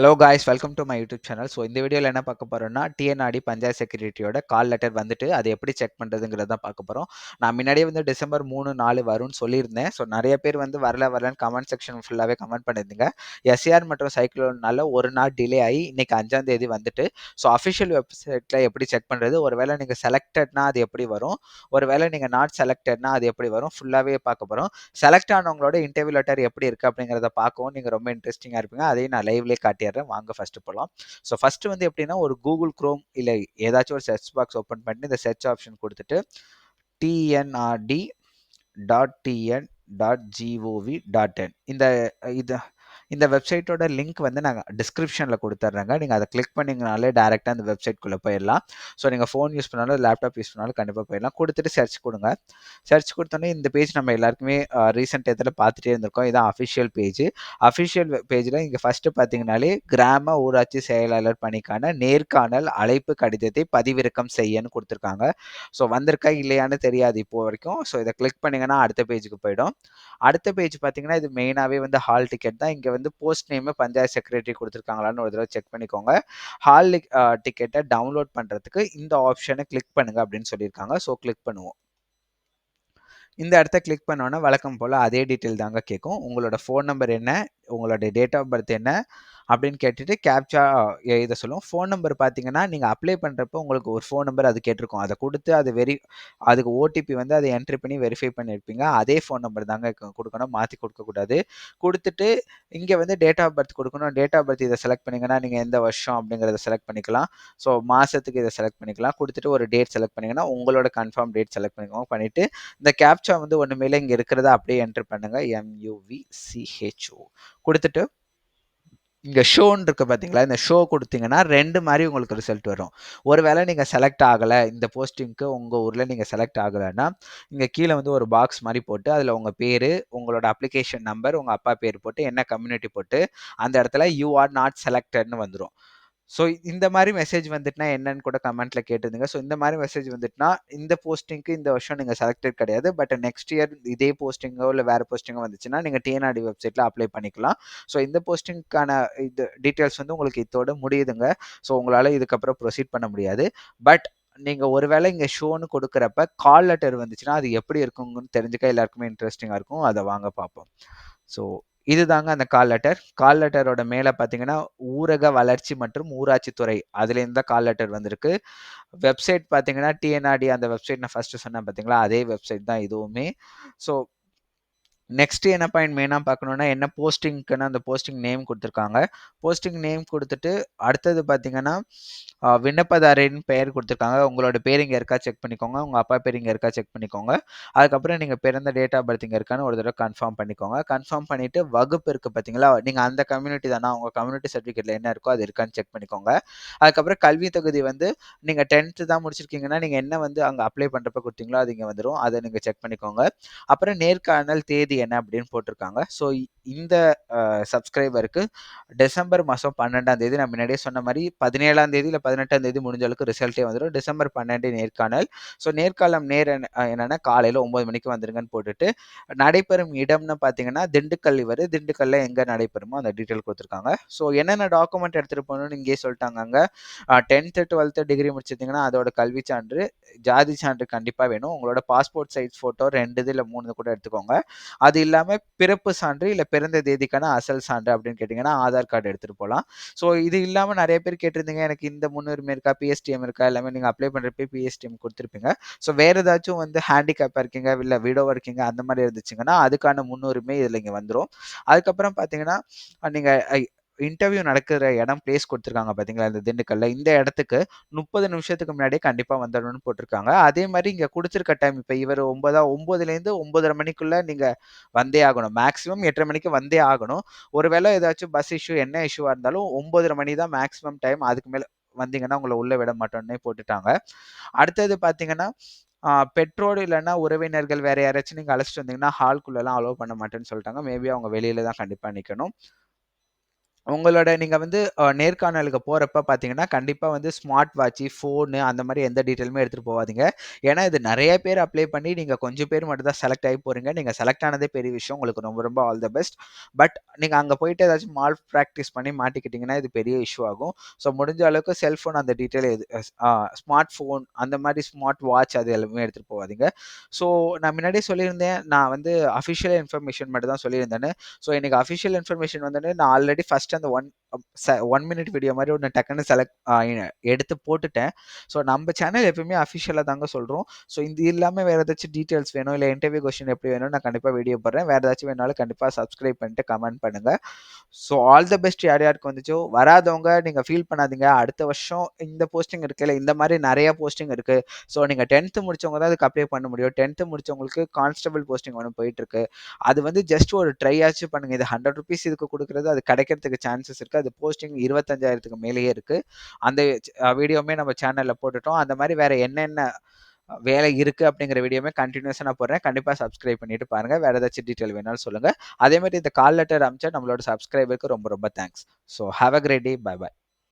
Hello guys welcome to my YouTube channel so இந்த வீடியோவில் என்ன பார்க்க போகிறோம்னா டிஎன்ஆடி பஞ்சாயத்து செக்ரட்டரியோட கால் லெட்டர் வந்துட்டு அதை எப்படி செக் பண்ணுறதுங்கிறத தான் பார்க்க போகிறோம் நான் முன்னாடியே வந்து டிசம்பர் மூணு நாலு வரும்னு சொல்லியிருந்தேன். ஸோ நிறைய பேர் வந்து வரல வரலன்னு கமெண்ட் செக்ஷன் ஃபுல்லாகவே கமெண்ட் பண்ணியிருந்தீங்க. எஸ்ஆர் மற்றும் சைக்ளோனால ஒரு நாள் டிலே ஆகி இன்னைக்கு அஞ்சாம் தேதி வந்துட்டு ஸோ அஃபிஷியல் வெப்சைட்டில் எப்படி செக் பண்ணுறது ஒருவேளை நீங்கள் செலக்டட்னா அது எப்படி வரும்? ஒருவேளை நீங்கள் நாட் செலக்டட்னா அது எப்படி வரும்? ஃபுல்லாகவே பார்க்க போகிறோம் செலக்ட் ஆனவங்களோட இன்டர்வியூ லெட்டர் எப்படி இருக்குது அப்படிங்கிறத பார்க்கவும் நீங்கள் ரொம்ப இன்ட்ரெஸ்டிங்காக இருப்பீங்க. அதையும் நான் லைவ்லேயே காட்டிடுறேன். வாங்க ஃபஸ்ட்டு போகலாம் ஸோ ஃபஸ்ட்டு வந்து எப்படின்னா ஒரு கூகுள் க்ரோம் இல்லை ஏதாச்சும் ஒரு சர்ச் பாக்ஸ் ஓப்பன் பண்ணி இந்த சர்ச் ஆப்ஷன் கொடுத்துட்டு TNRD dot TN dot GOV dot in இந்த இது இந்த வெப்சைட்டோட லிங்க் வந்து நாங்கள் டிஸ்கிரிப்ஷனில் கொடுத்துட்றேங்க நீங்கள் அதை கிளிக் பண்ணிங்கனாலே டேரெக்டாக அந்த வெப்சைட்குள்ளே போயிடலாம். ஸோ நீங்கள் ஃபோன் யூஸ் பண்ணாலும் லேப்டாப் யூஸ் பண்ணாலும் கண்டிப்பாக போயிடலாம். கொடுத்துட்டு சர்ச் கொடுங்க. சர்ச் கொடுத்தோன்னே இந்த பேஜ் நம்ம எல்லாருக்குமே ரீசெண்ட் இதில் பார்த்துட்டே இருந்திருக்கோம். இதான் அஃபிஷியல் பேஜ் அஃபிஷியல் பேஜில் இங்கே ஃபஸ்ட்டு பார்த்தீங்கனாலே கிராம ஊராட்சி செயலாளர் பணிக்கான நேர்காணல் அழைப்பு கடிதத்தை பதிவிறக்கம் செய்யன்னு கொடுத்துருக்காங்க. ஸோ வந்திருக்கா இல்லையான்னு தெரியாது இப்போ வரைக்கும். ஸோ இதை கிளிக் பண்ணிங்கன்னா அடுத்த பேஜுக்கு போயிடும். அடுத்த பேஜ் பார்த்தீங்கன்னா இது மெயினாகவே வந்து ஹால் டிக்கெட் தான். இங்கே வந்து வந்து போஸ்ட் நேமு பஞ்சாயத்து செக்ரட்டரி கொடுத்துருக்காங்களான்னு ஒரு தடவை செக் பண்ணிக்கோங்க. ஹால் டிக்கெட்டை டவுன்லோட் பண்ணுறதுக்கு இந்த ஆப்ஷனை கிளிக் பண்ணுங்க அப்படின்னு சொல்லியிருக்காங்க. ஸோ கிளிக் பண்ணுவோம். இந்த இடத்த கிளிக் பண்ணோன்னா வழக்கம் போல் அதே டீட்டெயில் தாங்க கேட்கும். உங்களோட ஃபோன் நம்பர் என்ன? உங்களோட டேட் ஆஃப் பர்த் என்ன? அப்படின்னு கேட்டுட்டு கேப்சா இதை சொல்லுவோம். ஃபோன் நம்பர் பார்த்தீங்கன்னா நீங்கள் அப்ளை பண்ணுறப்போ உங்களுக்கு ஒரு ஃபோன் நம்பர் அது கேட்டிருக்கும். அதை கொடுத்து அது வெரி அதுக்கு ஓடிபி வந்து அதை என்ட்ரி பண்ணி வெரிஃபை பண்ணியிருப்பீங்க. அதே ஃபோன் நம்பர் தாங்க கொடுக்கணும். மாற்றி கொடுக்கக்கூடாது கொடுத்துட்டு இங்கே வந்து டேட் ஆஃப் பர்த் கொடுக்கணும். டேட் ஆஃப் பர்த் இதை செலக்ட் பண்ணிங்கன்னா நீங்கள் எந்த வருஷம் அப்படிங்கிறத செலக்ட் பண்ணிக்கலாம். ஸோ மாதத்துக்கு இதை செலக்ட் பண்ணிக்கலாம். கொடுத்துட்டு ஒரு டேட் செலக்ட் பண்ணிங்கன்னா உங்களோட கன்ஃபார்ம் டேட் செலக்ட் பண்ணிக்கோங்க. பண்ணிவிட்டு இந்த கேப்சா வந்து ஒன்றுமேல இங்கே இருக்கிறத அப்படியே என்ட்ரு பண்ணுங்கள் எம்யூவி சிஹெச்ஓ கொடுத்துட்டு இங்கே ஷோன்னு இருக்கு பார்த்தீங்களா இந்த ஷோ கொடுத்தீங்கன்னா ரெண்டு மாதிரி உங்களுக்கு ரிசல்ட் வரும். ஒருவேளை நீங்கள் செலக்ட் ஆகலை இந்த போஸ்டிங்க்கு உங்கள் ஊரில் நீங்கள் செலக்ட் ஆகலைன்னா இங்கே கீழே வந்து ஒரு பாக்ஸ் மாதிரி போட்டு அதில் உங்கள் பேர் உங்களோட அப்ளிகேஷன் நம்பர் உங்கள் அப்பா பேர் போட்டு என்ன கம்யூனிட்டி போட்டு அந்த இடத்துல யூ ஆர் நாட் செலக்டட்னு வந்துடும் ஸோ இந்த மாதிரி மெசேஜ் வந்துட்டுனா என்னன்னு கூட கமெண்ட்ல கேட்டிருந்தீங்க. ஸோ இந்த மாதிரி மெசேஜ் வந்துட்டுனா இந்த போஸ்டிங்க்கு இந்த வருஷம் நீங்கள் செலக்டட் கிடையாது. பட் நெக்ஸ்ட் இயர் இதே போஸ்டிங்கோ இல்லை வேறு போஸ்டிங்கோ வந்துச்சுன்னா நீங்கள் டிஎன்ஆர்டி வெப்சைட்டில் அப்ளை பண்ணிக்கலாம். ஸோ இந்த போஸ்டிங்க்கான இது டீட்டெயில்ஸ் வந்து உங்களுக்கு இதோட முடியுதுங்க. ஸோ உங்களால் இதுக்கப்புறம் ப்ரொசீட் பண்ண முடியாது. பட் நீங்கள் ஒருவேளை இங்கே ஷோன்னு கொடுக்குறப்ப கால் லெட்டர் வந்துச்சுன்னா அது எப்படி இருக்குங்கன்னு தெரிஞ்சுக்க எல்லாருக்குமே இன்ட்ரெஸ்டிங்காக இருக்கும். அதை வாங்க பார்ப்போம். ஸோ இதுதாங்க அந்த கால் லெட்டர் கால் லெட்டரோட மேலே பார்த்தீங்கன்னா ஊரக வளர்ச்சி மற்றும் ஊராட்சித்துறை அதுலேருந்து தான் கால் லெட்டர் வந்திருக்கு. வெப்சைட் பார்த்தீங்கன்னா டிஎன்ஆர்டி அந்த வெப்சைட் நான் ஃபஸ்ட்டு சொன்னேன் பார்த்தீங்களா அதே வெப்சைட் தான் இதுவுமே. ஸோ நெக்ஸ்ட் என்ன பாயிண்ட் மெயினாக பார்க்கணுன்னா என்ன போஸ்டிங்க்குன்னு அந்த போஸ்டிங் நேம் கொடுத்துருக்காங்க. போஸ்டிங் நேம் கொடுத்துட்டு அடுத்தது பார்த்தீங்கன்னா விண்ணப்பதாரின் பெயர் கொடுத்துருக்காங்க. உங்களோட பேர் இங்கே இருக்கா செக் பண்ணிக்கோங்க. உங்கள் அப்பா பேர் இங்கே இருக்கா செக் பண்ணிக்கோங்க. அதுக்கப்புறம் நீங்கள் பிறந்த டேட் ஆஃப் பர்த் இங்கே இருக்கான்னு ஒரு தடவை கன்ஃபார்ம் பண்ணிக்கோங்க. கன்ஃபார்ம் பண்ணிவிட்டு வகுப்பு இருக்குது பார்த்தீங்களா நீங்கள் அந்த கம்யூனிட்டி தானே உங்கள் கம்யூனிட்டி சர்டிஃபிகேட்டில் என்ன இருக்கோ அது இருக்கான்னு செக் பண்ணிக்கோங்க. அதுக்கப்புறம் கல்வி தகுதி வந்து நீங்கள் டென்த்து தான் முடிச்சிருக்கீங்கன்னா நீங்கள் என்ன வந்து அங்கே அப்ளை பண்ணுறப்ப கொடுத்தீங்களோ அது இங்கே வந்துடும் அதை நீங்கள் செக் பண்ணிக்கோங்க. அப்புறம் நேர்காணல் தேதி என்ன அப்படின்னு போட்டிருக்காங்க. ஸோ இந்த சப்ஸ்கிரைபருக்கு டிசம்பர் மாதம் பன்னெண்டாம் தேதி நான் முன்னாடியே சொன்ன மாதிரி பதினேழாம் தேதி இல்லை பதினெட்டாம் தேதி முடிஞ்ச அளவுக்கு ரிசல்ட்டே வந்துடும் டிசம்பர் பன்னெண்டு நேர்காணல். ஸோ நேர்காலம் நேர் என்னென்னா காலையில் ஒம்பது மணிக்கு வந்துருங்கன்னு போட்டுட்டு நடைபெறும் இடம்னு பார்த்தீங்கன்னா திண்டுக்கல் இவர். திண்டுக்கல்ல எங்கே நடைபெறுமோ அந்த டீட்டெயில் கொடுத்துருக்காங்க. ஸோ என்னென்ன டாக்குமெண்ட் எடுத்துகிட்டு போகணும்னு இங்கே சொல்லிட்டாங்க அங்கே. டென்த்து டுவெல்த்து டிகிரி முடிச்சிருந்தீங்கன்னா அதோட கல்வி சான்று ஜாதி சான்று கண்டிப்பாக வேணும். உங்களோட பாஸ்போர்ட் சைஸ் ஃபோட்டோ ரெண்டு இது இல்லை மூணு கூட எடுத்துக்கோங்க. அது இல்லாமல் பிறப்பு சான்று இல்லை பிறந்த தேதிக்கான அசல் சான்று அப்படின்னு கேட்டிங்கன்னா ஆதார் கார்டு எடுத்துகிட்டு போகலாம் ஸோ இது இல்லாமல் நிறைய பேர் கேட்டிருந்தீங்க எனக்கு இந்த முன்னுரிமை இருக்கா பிஎஸ்டிஎம் இருக்கா எல்லாமே நீங்கள் அப்ளை பண்ணுறப்ப பிஎஸ்டிஎம் கொடுத்துருப்பீங்க. ஸோ வேறு ஏதாச்சும் வந்து ஹேண்டிகேப்பாக இருக்கீங்க இல்லை விடோவாக இருக்கீங்க அந்த மாதிரி இருந்துச்சுங்கன்னா அதுக்கான முன்னுரிமை இதில் இங்கே வந்துடும் அதுக்கப்புறம் பார்த்தீங்கன்னா நீங்கள் இன்டர்வியூ நடக்கிற இடம் பிளேஸ் கொடுத்துருக்காங்க பார்த்தீங்களா இந்த திண்டுக்கல்ல. இந்த இடத்துக்கு முப்பது நிமிஷத்துக்கு முன்னாடியே கண்டிப்பாக வந்துடணும்னு போட்டிருக்காங்க. அதே மாதிரி இங்கே கொடுத்துருக்க டைம் இப்போ இவர் ஒன்பதா ஒம்பதுலேருந்து ஒன்பதரை மணிக்குள்ளே நீங்கள் வந்தே ஆகணும். மேக்ஸிமம் எட்டரை மணிக்கு வந்தே ஆகணும். ஒருவேளை ஏதாச்சும் பஸ் இஷ்யூ என்ன இஷ்யூவாக இருந்தாலும் ஒம்பதரை மணி தான் மேக்ஸிமம் டைம் அதுக்கு மேலே வந்தீங்கன்னா உங்களை உள்ளே விட மாட்டோன்னே போட்டுட்டாங்க. அடுத்தது பார்த்தீங்கன்னா பெற்றோர் இல்லைன்னா உறவினர்கள் வேற யாராச்சும் நீங்கள் அழைச்சிட்டு வந்தீங்கன்னா ஹால்குள்ளெல்லாம் அலோவ் பண்ண மாட்டேன்னு சொல்லிட்டாங்க. மேபி அவங்க வெளியில தான் கண்டிப்பாக நிற்கணும் உங்களோட நீங்க வந்து நேர்காணலுக்கு போறப்ப பார்த்தீங்கன்னா, கண்டிப்பா வந்து ஸ்மார்ட் வாட்சு, ஃபோனு அந்த மாரி எந்த டீட்டெயிலுமே எடுத்துட்டு போவாதீங்க. ஏன்னா, இது நெறைய பேர் அப்ளை பண்ணி நீங்க கொஞ்சம் பேர் மட்டும் தான் செலக்ட் ஆகி போறீங்க. நீங்க செலக்ட் ஆனதே பெரிய விஷயம். உங்களுக்கு ரொம்ப ரொம்ப ஆல் த பெஸ்ட். பட் நீங்க அங்க போயிட்டு ஏதாச்சும் மால் பிராக்டிஸ் பண்ணி மாட்டிக்கிட்டீங்கன்னா, இது பெரிய இஷ்யூ ஆகும். ஸோ முடிஞ்ச அளவுக்கு செல்ஃபோன் அந்த டீட்டெயில் எது ஸ்மார்ட் ஃபோன் அந்த மாரி ஸ்மார்ட் வாட்ச் அது எல்லாமே எடுத்துட்டு போவாதீங்க. ஸோ நான் முன்னாடியே சொல்லியிருந்தேன், நான் வந்து அஃபிஷியல் இன்ஃபர்மேஷன் மட்டும் தான் சொல்லியிருந்தேன்னு. ஸோ எனக்கு அஃபிஷியல் இன்ஃபர்மேஷன் வந்தோனே நான் ஆல்ரெடி ஃபர்ஸ்ட் அந்த ஒன் um, ச 1 மினிட் வீடியோ மாதிரி ஒன்று டக்குன்னு செலக்ட் எடுத்து போட்டுட்டேன். ஸோ நம்ம சேனல் எப்பயுமே அஃபிஷியலாக தாங்க சொல்கிறோம் ஸோ இது இல்லாமல் வேறு ஏதாச்சும் டீட்டெயில்ஸ் வேணும், இல்லை இன்டர்வியூ கொஸ்டின் எப்படி வேணும் நான் கண்டிப்பாக வீடியோ போடுறேன். வேறு ஏதாச்சும் வேணாலும் கண்டிப்பாக சப்ஸ்கிரைப் பண்ணிட்டு கமெண்ட் பண்ணுங்கள் ஸோ ஆல் த பெஸ்ட் யார் யாருக்கு வந்துச்சோ, வராதவங்க நீங்கள் ஃபீல் பண்ணாதீங்க. அடுத்த வருஷம் இந்த போஸ்டிங் இருக்குல்ல, இந்த மாதிரி நிறைய போஸ்டிங் இருக்குது ஸோ நீங்கள் டென்த்து முடிச்சவங்க தான் அதுக்கு அப்ளை பண்ண முடியும். 10த் முடிச்சவங்களுக்கு கான்ஸ்டபிள் போஸ்டிங் ஒன்று போயிட்டுருக்கு. அது வந்து ஜஸ்ட் ஒரு ட்ரை ஆச்சு பண்ணுங்கள் இது ஹண்ட்ரட் ருபீஸ் இதுக்கு கொடுக்குறது அது கிடைக்கிறதுக்கு சான்சஸ் இருக்குது அது போஸ்டிங் 25,000க்கு மேலேயே இருக்குது அந்த வீடியோவுமே நம்ம சேனலில் போட்டுட்டோம். அந்த மாதிரி வேறு என்னென்ன வேலை இருக்கு அப்படிங்கிற வீடியோமே கண்டினியூஸாக நான் போடுறேன். கண்டிப்பாக சப்ஸ்கிரைப் பண்ணிட்டு பாருங்க. வேறு ஏதாச்சும் டீட்டெயில் வேணாலும் சொல்லுங்க. அதே மாதிரி இந்த கால் லெட்டர் அனுப்பிச்ச நம்மளோட சப்ஸ்கிரைபருக்கு ரொம்ப ரொம்ப thanks. So have a great day. Bye bye